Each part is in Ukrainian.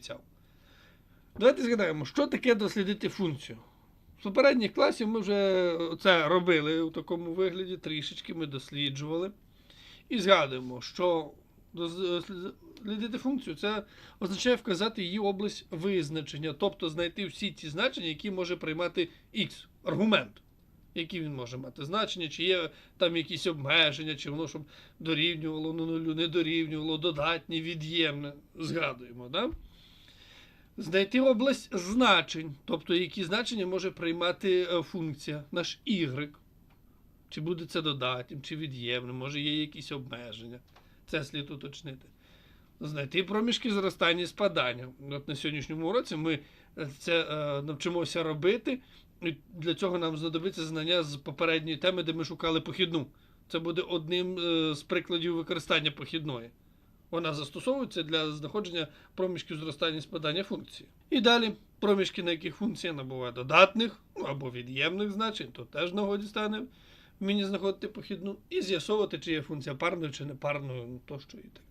обіцяв. Давайте згадаємо, що таке дослідити функцію. З попередніх класів ми вже це робили у такому вигляді, трішечки ми досліджували. І згадуємо, що дослідити функцію це означає вказати її область визначення, тобто знайти всі ті значення, які може приймати X, аргумент. Які він може мати значення, чи є там якісь обмеження, чи воно щоб дорівнювало ну, нулю, не дорівнювало, додатнє, від'ємне. Згадуємо, да? Знайти область значень, тобто які значення може приймати е, функція, наш y. Чи буде це додатнім, чи від'ємним, може є якісь обмеження. Це слід уточнити. Знайти проміжки зростання і спадання. От на сьогоднішньому уроці ми е, це е, навчимося робити. І для цього нам знадобиться знання з попередньої теми, де ми шукали похідну. Це буде одним е, з прикладів використання похідної. Вона застосовується для знаходження проміжків зростання і спадання функції. І далі проміжки, на яких функція набуває додатних або від'ємних значень, то теж нагоді стане вміння знаходити похідну, і з'ясовувати, чи є функція парною чи непарною, ну тощо і так.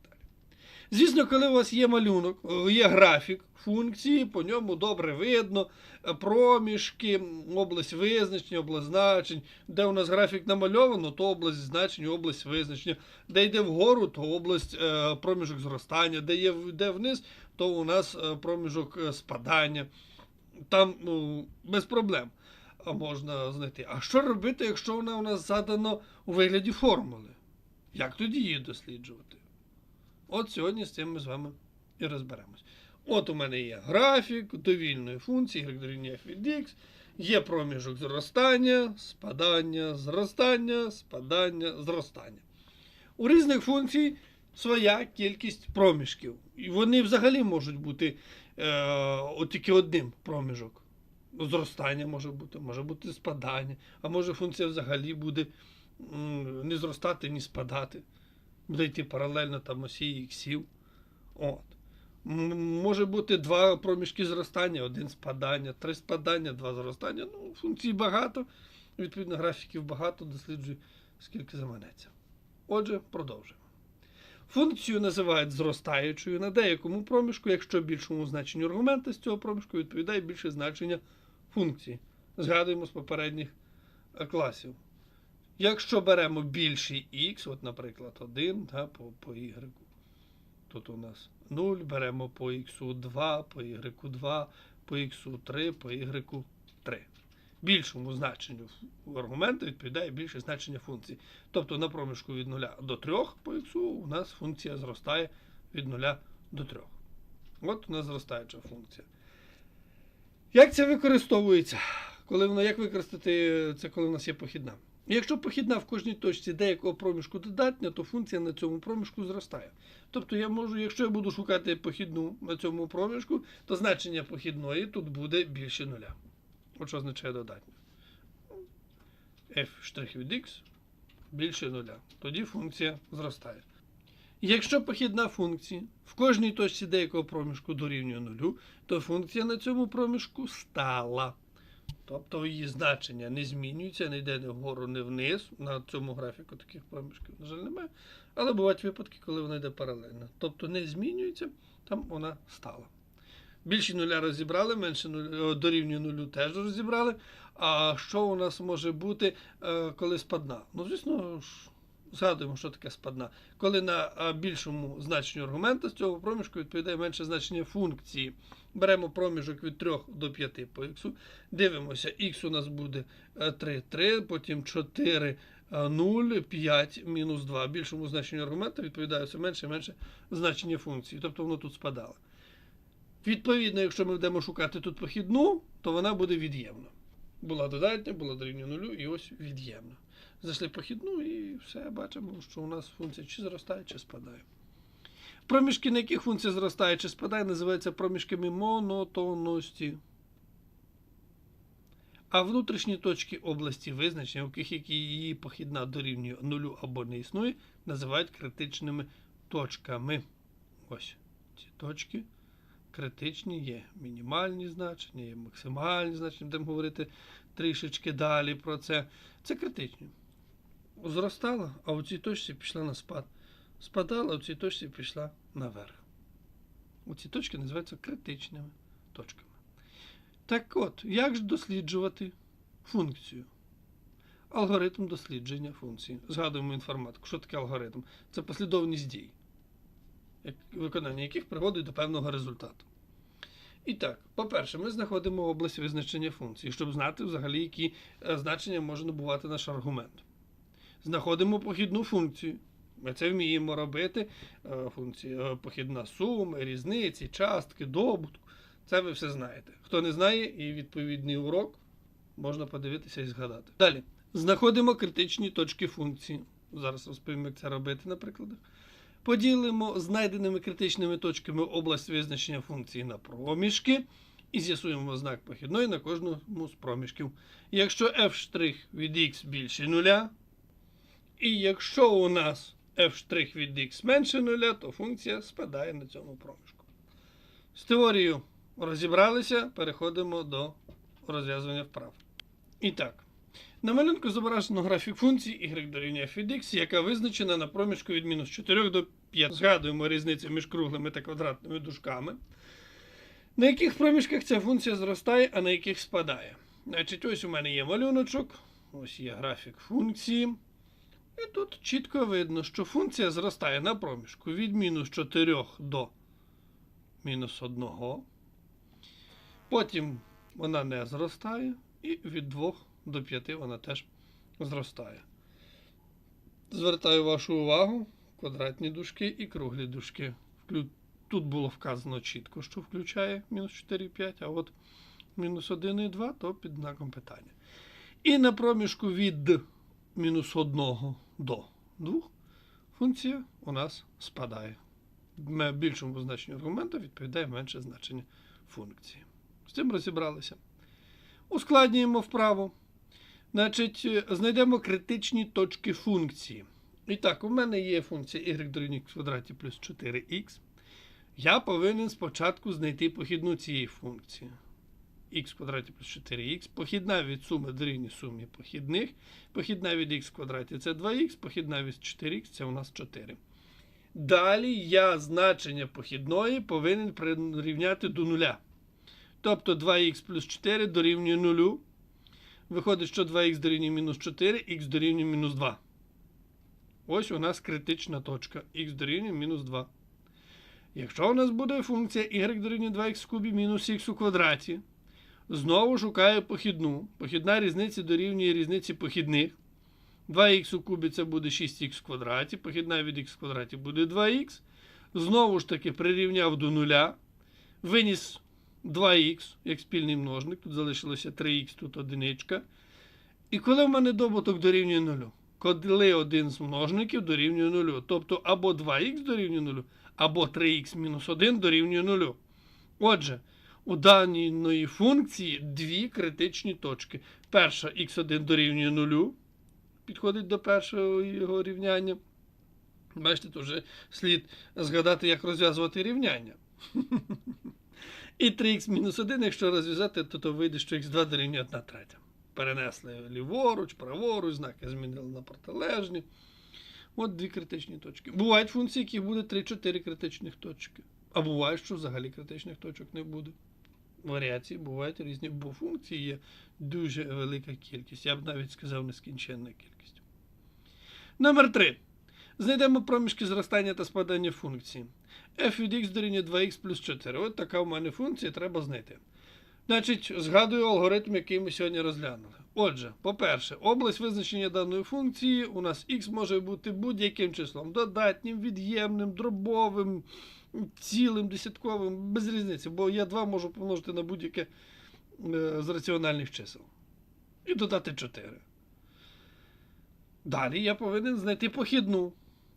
Звісно, коли у вас є малюнок, е, є графік функції, по ньому добре видно е, проміжки, область визначення, область значень. Де у нас графік намальовано, то область значень, область визначення. Де йде вгору, то область е, проміжок зростання, де йде вниз, то у нас проміжок спадання. Там ну, без проблем можна знайти. А що робити, якщо вона у нас задано у вигляді формули? Як тоді її досліджувати? От сьогодні з цим ми з вами і розберемось. От у мене є графік довільної функції, y дорівнює f від x, є проміжок зростання, спадання, зростання, спадання, зростання. У різних функцій своя кількість проміжків. І вони взагалі можуть бути е, от тільки одним проміжок. Зростання може бути, може бути спадання, а може функція взагалі буде не зростати, ні спадати. Буде йти паралельно там осі іксів. От. Може бути два проміжки зростання, один спадання, три спадання, два зростання. Ну, функцій багато, відповідно, графіків багато, досліджуй, скільки заманеться. Отже, продовжуємо. Функцію називають зростаючою на деякому проміжку, якщо більшому значенню аргумента з цього проміжку відповідає більше значення функції. Згадуємо з попередніх е, класів. Якщо беремо більший х, от, наприклад, 1 да, по, по y, тут у нас 0, беремо по х 2, по y 2, по х 3, по y 3. Більшому значенню аргументу відповідає більше значення функції. Тобто на проміжку від 0 до 3 по х у нас функція зростає від 0 до 3. От у нас зростаюча функція. Як це використовується? Коли воно, як використати це, коли у нас є похідна? Якщо похідна в кожній точці деякого проміжку додатня, то функція на цьому проміжку зростає. Тобто я можу, якщо я буду шукати похідну на цьому проміжку, то значення похідної тут буде більше нуля. От що означає додатньо. f' від x більше нуля. Тоді функція зростає. Якщо похідна функція в кожній точці деякого проміжку дорівнює нулю, то функція на цьому проміжку стала. Тобто її значення не змінюється, не йде ні вгору, ні вниз. На цьому графіку таких проміжків, на жаль, немає. Але бувають випадки, коли вона йде паралельно. Тобто не змінюється, там вона стала. Більше нуля розібрали, менше нуля, дорівнює нулю теж розібрали. А що у нас може бути, е, коли спадна? Ну, звісно, згадуємо, що таке спадна. Коли на е, більшому значенню аргумента з цього проміжку відповідає менше значення функції. Беремо проміжок від 3 до 5 по х. Дивимося, х у нас буде 3, 3, потім 4, 0, 5, мінус 2. Більшому значенню аргумента відповідає все менше і менше значення функції. Тобто воно тут спадало. Відповідно, якщо ми будемо шукати тут похідну, то вона буде від'ємна. Була додатня, була дорівнює нулю, і ось від'ємна. Зайшли похідну і все, бачимо, що у нас функція чи зростає, чи спадає. Проміжки, на яких функція зростає чи спадає, називаються проміжками монотонності. А внутрішні точки області визначення, у яких її похідна дорівнює нулю або не існує, називають критичними точками. Ось ці точки критичні є мінімальні значення, є максимальні значення, будемо говорити трішечки далі про це. Це критичні. Зростала, а у цій точці пішла на спад. Спадала, а у цій точці пішла наверх. Оці точки називаються критичними точками. Так от, як ж досліджувати функцію? Алгоритм дослідження функції. Згадуємо інформатику. Що таке алгоритм? Це послідовність дій, виконання яких приводить до певного результату. І так, по-перше, ми знаходимо область визначення функції, щоб знати взагалі, які е, значення може набувати наш аргумент. Знаходимо похідну функцію. Ми це вміємо робити. Е, Функції е, похідна сума, різниці, частки, добутку. Це ви все знаєте. Хто не знає, і відповідний урок можна подивитися і згадати. Далі. Знаходимо критичні точки функції. Зараз розповім, як це робити на прикладах. Поділимо знайденими критичними точками область визначення функції на проміжки і з'ясуємо знак похідної на кожному з проміжків. Якщо f' від x більше нуля, і якщо у нас f' від x менше нуля, то функція спадає на цьому проміжку. З теорією розібралися, переходимо до розв'язування вправ. І так, на малюнку зображено графік функції y дорівнює f від x, яка визначена на проміжку від мінус 4 до 5. Згадуємо різницю між круглими та квадратними дужками. На яких проміжках ця функція зростає, а на яких спадає. Значить, ось у мене є малюночок, ось є графік функції. І тут чітко видно, що функція зростає на проміжку від мінус 4 до мінус 1. Потім вона не зростає, і від 2 до 5 вона теж зростає. Звертаю вашу увагу квадратні дужки і круглі дужки. Тут було вказано чітко, що включає мінус 4 і 5, а от мінус 1 і 2 то під знаком питання. І на проміжку від мінус 1 до 2 функція у нас спадає. Більшому значенню аргумента відповідає менше значення функції. З цим розібралися. Ускладнюємо вправу. Значить, знайдемо критичні точки функції. І так, у мене є функція y дорівнює в квадраті плюс 4х. Я повинен спочатку знайти похідну цієї функції. Х квадраті плюс 4х. Похідна від суми дорівнює сумі похідних. Похідна від х квадраті це 2х, похідна від 4х це у нас 4. Далі я значення похідної повинен прирівняти до нуля. Тобто 2х плюс 4 дорівнює 0. Виходить, що 2х дорівнює мінус 4, х дорівнює мінус 2. Ось у нас критична точка. х дорівнює мінус 2. Якщо у нас буде функція y дорівнює 2х в кубі мінус х у квадраті, знову шукаю похідну. Похідна різниця дорівнює різниці похідних. 2х у кубі це буде 6х в квадраті, похідна від х в квадраті буде 2х. Знову ж таки прирівняв до нуля. Виніс 2х як спільний множник, тут залишилося 3х, тут одиничка. І коли в мене добуток дорівнює нулю? Коли один з множників дорівнює нулю. Тобто або 2х дорівнює нулю, або 3х мінус 1 дорівнює нулю. Отже, у даної функції дві критичні точки. Перша х1 дорівнює нулю, підходить до першого його рівняння. Бачите, тут вже слід згадати, як розв'язувати рівняння. І 3х-1, якщо розв'язати, то, то вийде, що х2 дорівнює 1 третя. Перенесли ліворуч, праворуч, знаки змінили на протилежні. От дві критичні точки. Бувають функції, яких буде 3-4 критичних точки. А буває, що взагалі критичних точок не буде. Варіації бувають різні, бо функцій є дуже велика кількість. Я б навіть сказав нескінченна кількість. Номер 3. Знайдемо проміжки зростання та спадання функції. f від x дорівнює 2х плюс 4. От така в мене функція, треба знайти. Значить, згадую алгоритм, який ми сьогодні розглянули. Отже, по-перше, область визначення даної функції у нас x може бути будь-яким числом: додатнім, від'ємним, дробовим, цілим, десятковим, без різниці, бо я 2 можу помножити на будь-яке е, з раціональних чисел. І додати 4. Далі я повинен знайти похідну.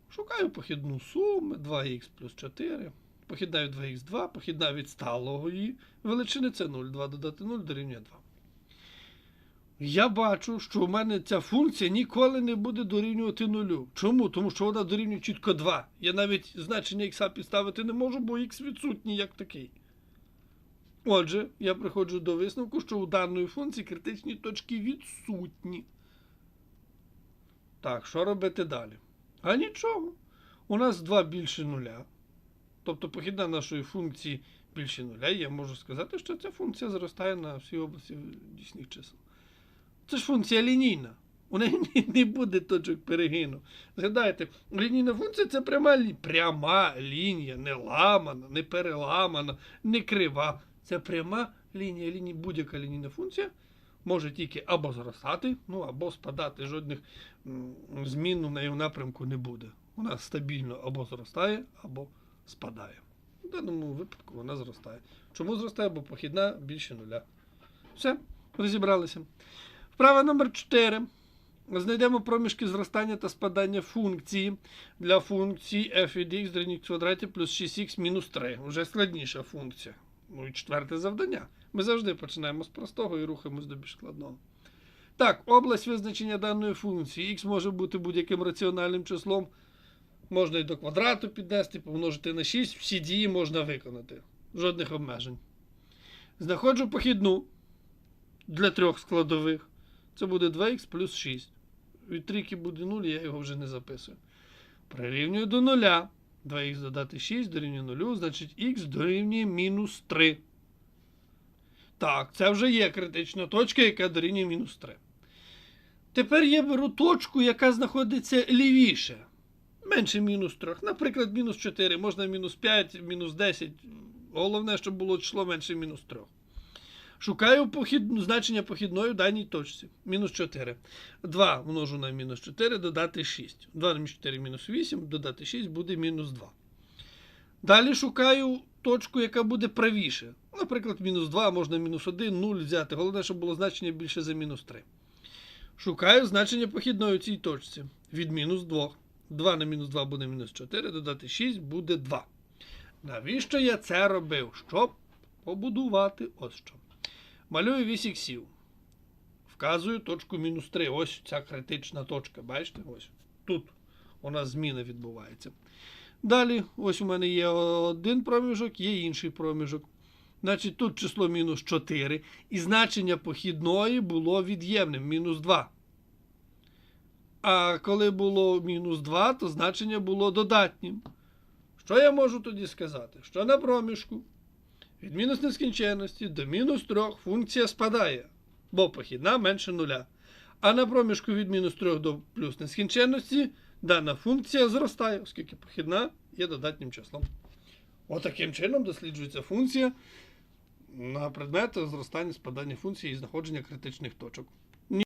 Шукаю похідну суму 2х плюс 4. Похідна від 2х2, похідна від сталої величини це 0. 2 додати 0 дорівнює 2. Я бачу, що в мене ця функція ніколи не буде дорівнювати нулю. Чому? Тому що вона дорівнює чітко 2. Я навіть значення х підставити не можу, бо х відсутній як такий. Отже, я приходжу до висновку, що у даної функції критичні точки відсутні. Так, що робити далі? А нічого. У нас 2 більше нуля. тобто похідна нашої функції більше нуля, я можу сказати, що ця функція зростає на всій області дійсних чисел. Це ж функція лінійна. У неї не- буде точок перегину. Згадайте, лінійна функція це пряма, пряма лінія, не ламана, не переламана, не крива. Це пряма лінія. лінія. Будь-яка лінійна функція може тільки або зростати, ну або спадати. Жодних змін у неї в напрямку не буде. Вона стабільно або зростає, або спадає. В даному випадку вона зростає. Чому зростає? Бо похідна більше нуля. Все, розібралися. Вправа номер 4. Знайдемо проміжки зростання та спадання функції для функції f від x в квадраті плюс 6x мінус 3. Вже складніша функція. Ну і четверте завдання. Ми завжди починаємо з простого і рухаємось до більш складного. Так, область визначення даної функції. x може бути будь-яким раціональним числом. Можна і до квадрату піднести, помножити на 6. Всі дії можна виконати. Жодних обмежень. Знаходжу похідну для трьох складових. Це буде 2х плюс 6. Від трійки буде 0, я його вже не записую. Прирівнюю до 0. 2х додати 6 дорівнює 0, значить х дорівнює мінус 3. Так, це вже є критична точка, яка дорівнює мінус 3. Тепер я беру точку, яка знаходиться лівіше. Менше мінус 3. Наприклад, мінус 4, можна мінус 5, мінус 10. Головне, щоб було число менше мінус 3. Шукаю похід... значення похідної в даній точці. Мінус 4. 2 множу на мінус 4, додати 6. 2 на мінус 4 мінус 8, додати 6 буде мінус 2. Далі шукаю точку, яка буде правіше. Наприклад, мінус 2, можна мінус 1, 0 взяти. Головне, щоб було значення більше за мінус 3. Шукаю значення похідної у цій точці. Від мінус 2. 2 на мінус 2 буде мінус 4, додати 6 буде 2. Навіщо я це робив? Щоб побудувати ось що. Малюю вісь іксів. Вказую точку мінус 3. Ось ця критична точка. Бачите? Ось тут у нас зміна відбувається. Далі, ось у мене є один проміжок, є інший проміжок. Значить, тут число мінус 4. І значення похідної було від'ємним мінус 2. А коли було мінус 2, то значення було додатнім. Що я можу тоді сказати? Що на проміжку від мінус нескінченності до мінус 3 функція спадає, бо похідна менше нуля. А на проміжку від мінус 3 до плюс нескінченності дана функція зростає, оскільки похідна є додатнім числом. Отаким чином досліджується функція на предмет зростання спадання функції і знаходження критичних точок.